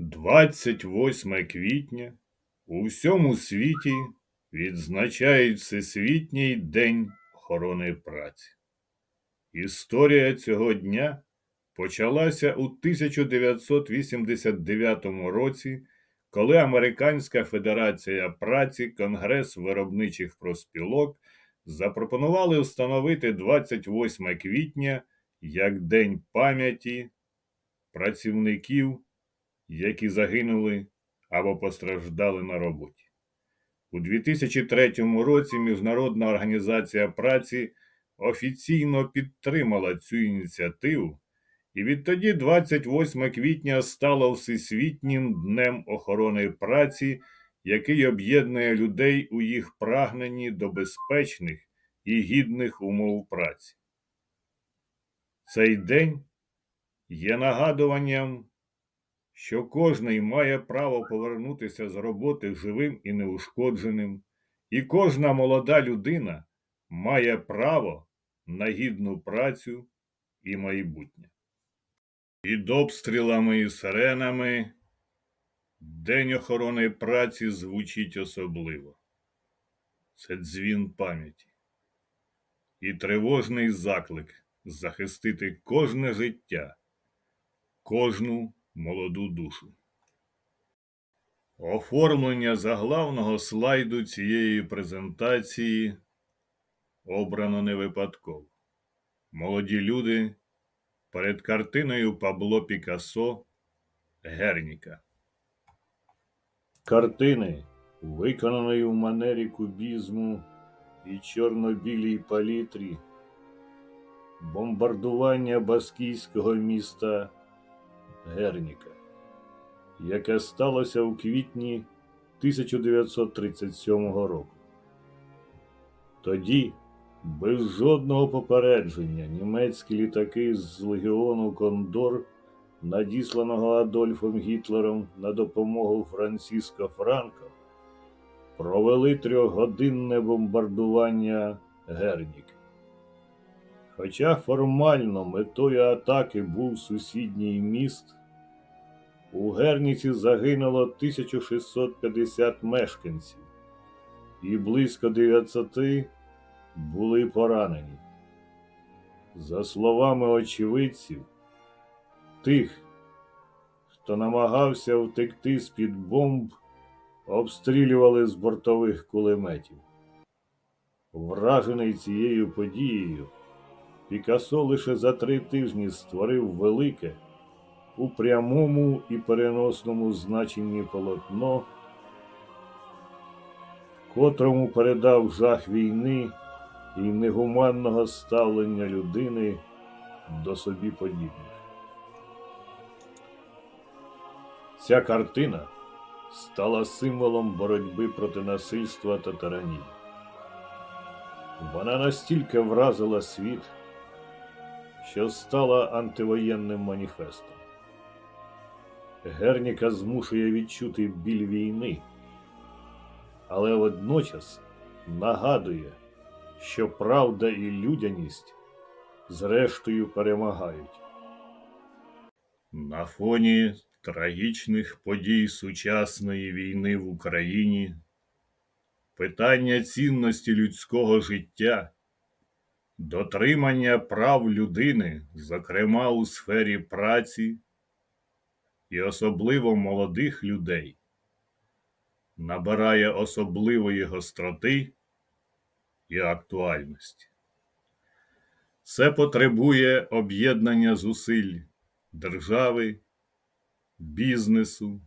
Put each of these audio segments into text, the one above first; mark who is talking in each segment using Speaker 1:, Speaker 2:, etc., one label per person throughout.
Speaker 1: 28 квітня у всьому світі відзначають Всесвітній день охорони праці. Історія цього дня почалася у 1989 році, коли Американська Федерація праці, Конгрес виробничих проспілок запропонували встановити 28 квітня як День пам'яті працівників які загинули або постраждали на роботі. У 2003 році Міжнародна організація праці офіційно підтримала цю ініціативу, і відтоді 28 квітня стало Всесвітнім днем охорони праці, який об'єднує людей у їх прагненні до безпечних і гідних умов праці. Цей день є нагадуванням що кожний має право повернутися з роботи живим і неушкодженим, і кожна молода людина має право на гідну працю і майбутнє. Під обстрілами і сиренами День охорони праці звучить особливо. Це дзвін пам'яті і тривожний заклик захистити кожне життя, кожну молоду душу. Оформлення заглавного слайду цієї презентації обрано не випадково. Молоді люди перед картиною Пабло Пікассо Герніка. Картини, виконаної в манері кубізму і чорно-білій палітрі, бомбардування баскійського міста Герніка, яке сталося у квітні 1937 року. Тоді, без жодного попередження, німецькі літаки з легіону Кондор, надісланого Адольфом Гітлером на допомогу Франциско Франко, провели трьохгодинне бомбардування Герніка. Хоча формально метою атаки був сусідній міст, у Герніці загинуло 1650 мешканців, і близько 900 були поранені. За словами очевидців, тих, хто намагався втекти з під бомб, обстрілювали з бортових кулеметів. Вражений цією подією. Пікассо лише за три тижні створив велике у прямому і переносному значенні полотно, котрому передав жах війни і негуманного ставлення людини до собі подібних. Ця картина стала символом боротьби проти насильства та таранії. Вона настільки вразила світ що стала антивоєнним маніфестом. Герніка змушує відчути біль війни, але водночас нагадує, що правда і людяність зрештою перемагають. На фоні трагічних подій сучасної війни в Україні питання цінності людського життя дотримання прав людини, зокрема у сфері праці і особливо молодих людей, набирає особливої гостроти і актуальності. Це потребує об'єднання зусиль держави, бізнесу,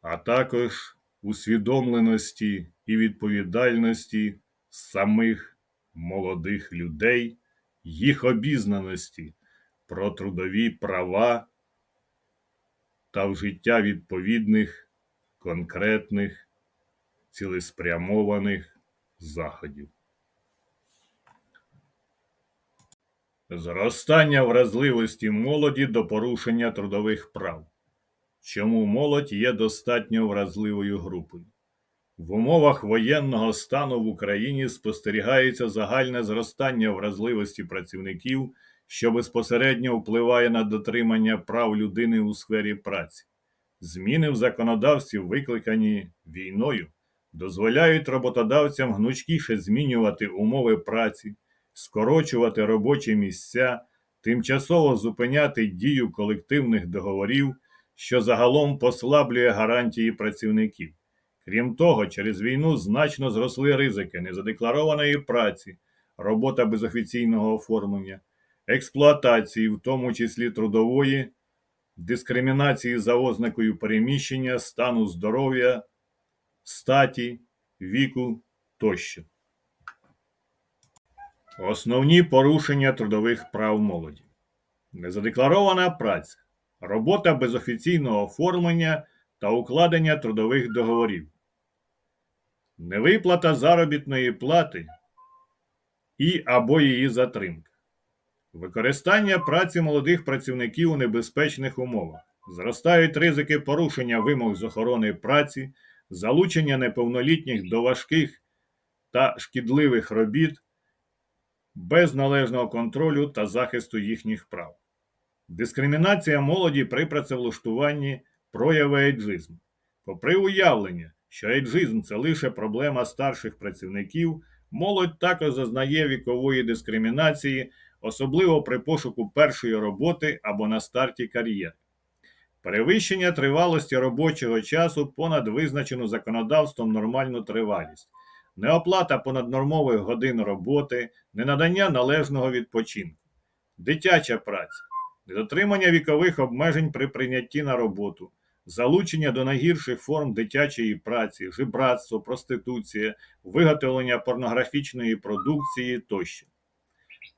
Speaker 1: а також усвідомленості і відповідальності самих молодих людей, їх обізнаності про трудові права та вжиття відповідних конкретних цілеспрямованих заходів. Зростання вразливості молоді до порушення трудових прав. Чому молодь є достатньо вразливою групою? В умовах воєнного стану в Україні спостерігається загальне зростання вразливості працівників, що безпосередньо впливає на дотримання прав людини у сфері праці. Зміни в законодавстві, викликані війною, дозволяють роботодавцям гнучкіше змінювати умови праці, скорочувати робочі місця, тимчасово зупиняти дію колективних договорів, що загалом послаблює гарантії працівників. Крім того, через війну значно зросли ризики незадекларованої праці, робота без офіційного оформлення, експлуатації, в тому числі трудової, дискримінації за ознакою переміщення, стану здоров'я, статі, віку тощо. Основні порушення трудових прав молоді. Незадекларована праця, робота без офіційного оформлення та укладення трудових договорів, невиплата заробітної плати і або її затримка, використання праці молодих працівників у небезпечних умовах, зростають ризики порушення вимог з охорони праці, залучення неповнолітніх до важких та шкідливих робіт без належного контролю та захисту їхніх прав. Дискримінація молоді при працевлаштуванні прояви ейджизму. Попри уявлення, що ейджизм це лише проблема старших працівників, молодь також зазнає вікової дискримінації, особливо при пошуку першої роботи або на старті кар'єри. Перевищення тривалості робочого часу понад визначену законодавством нормальну тривалість, неоплата понаднормових годин роботи, ненадання належного відпочинку, дитяча праця, недотримання вікових обмежень при прийнятті на роботу, залучення до найгірших форм дитячої праці, жебратство, проституція, виготовлення порнографічної продукції тощо.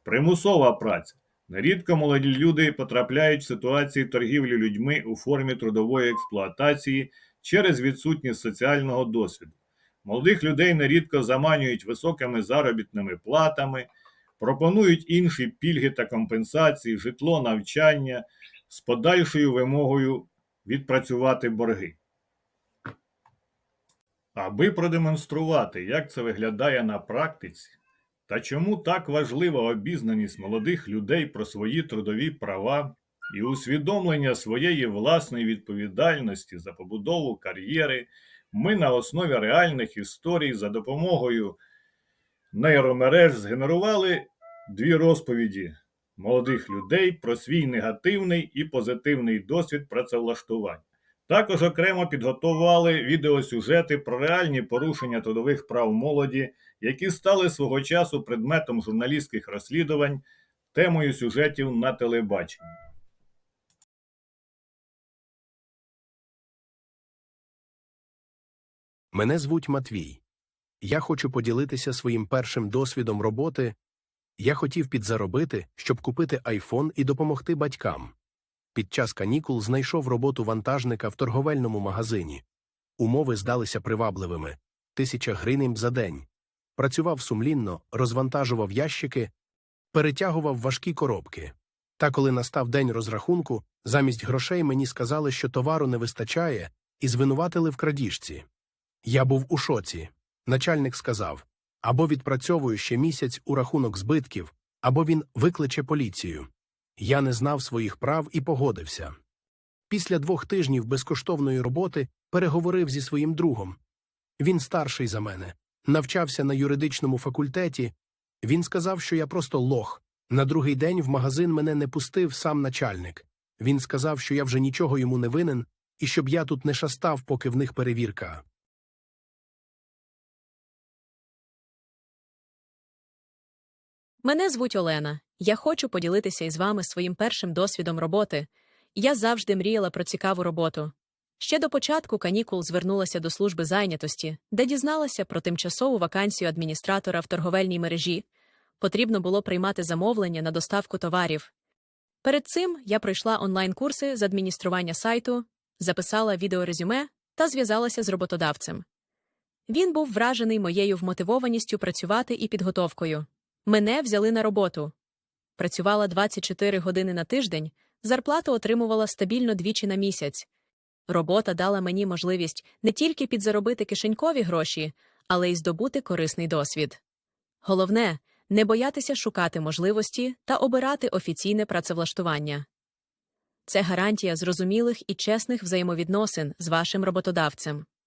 Speaker 1: Примусова праця. Нерідко молоді люди потрапляють в ситуації торгівлі людьми у формі трудової експлуатації через відсутність соціального досвіду. Молодих людей нерідко заманюють високими заробітними платами, пропонують інші пільги та компенсації, житло, навчання з подальшою вимогою відпрацювати борги. Аби продемонструвати, як це виглядає на практиці, та чому так важлива обізнаність молодих людей про свої трудові права і усвідомлення своєї власної відповідальності за побудову кар'єри, ми на основі реальних історій за допомогою нейромереж згенерували дві розповіді молодих людей про свій негативний і позитивний досвід працевлаштування. Також окремо підготували відеосюжети про реальні порушення трудових прав молоді, які стали свого часу предметом журналістських розслідувань, темою сюжетів на телебаченні.
Speaker 2: Мене звуть Матвій. Я хочу поділитися своїм першим досвідом роботи. Я хотів підзаробити, щоб купити айфон і допомогти батькам. Під час канікул знайшов роботу вантажника в торговельному магазині. Умови здалися привабливими тисяча гривень за день. Працював сумлінно, розвантажував ящики, перетягував важкі коробки. Та коли настав день розрахунку, замість грошей мені сказали, що товару не вистачає, і звинуватили в крадіжці. Я був у шоці. Начальник сказав або відпрацьовую ще місяць у рахунок збитків, або він викличе поліцію. Я не знав своїх прав і погодився. Після двох тижнів безкоштовної роботи переговорив зі своїм другом. Він старший за мене, навчався на юридичному факультеті. Він сказав, що я просто лох. На другий день в магазин мене не пустив сам начальник. Він сказав, що я вже нічого йому не винен і щоб я тут не шастав, поки в них перевірка.
Speaker 3: Мене звуть Олена. Я хочу поділитися із вами своїм першим досвідом роботи. Я завжди мріяла про цікаву роботу. Ще до початку канікул звернулася до служби зайнятості, де дізналася про тимчасову вакансію адміністратора в торговельній мережі. Потрібно було приймати замовлення на доставку товарів. Перед цим я пройшла онлайн-курси з адміністрування сайту, записала відеорезюме та зв'язалася з роботодавцем. Він був вражений моєю вмотивованістю працювати і підготовкою. Мене взяли на роботу. Працювала 24 години на тиждень, зарплату отримувала стабільно двічі на місяць. Робота дала мені можливість не тільки підзаробити кишенькові гроші, але й здобути корисний досвід. Головне не боятися шукати можливості та обирати офіційне працевлаштування. це гарантія зрозумілих і чесних взаємовідносин з вашим роботодавцем.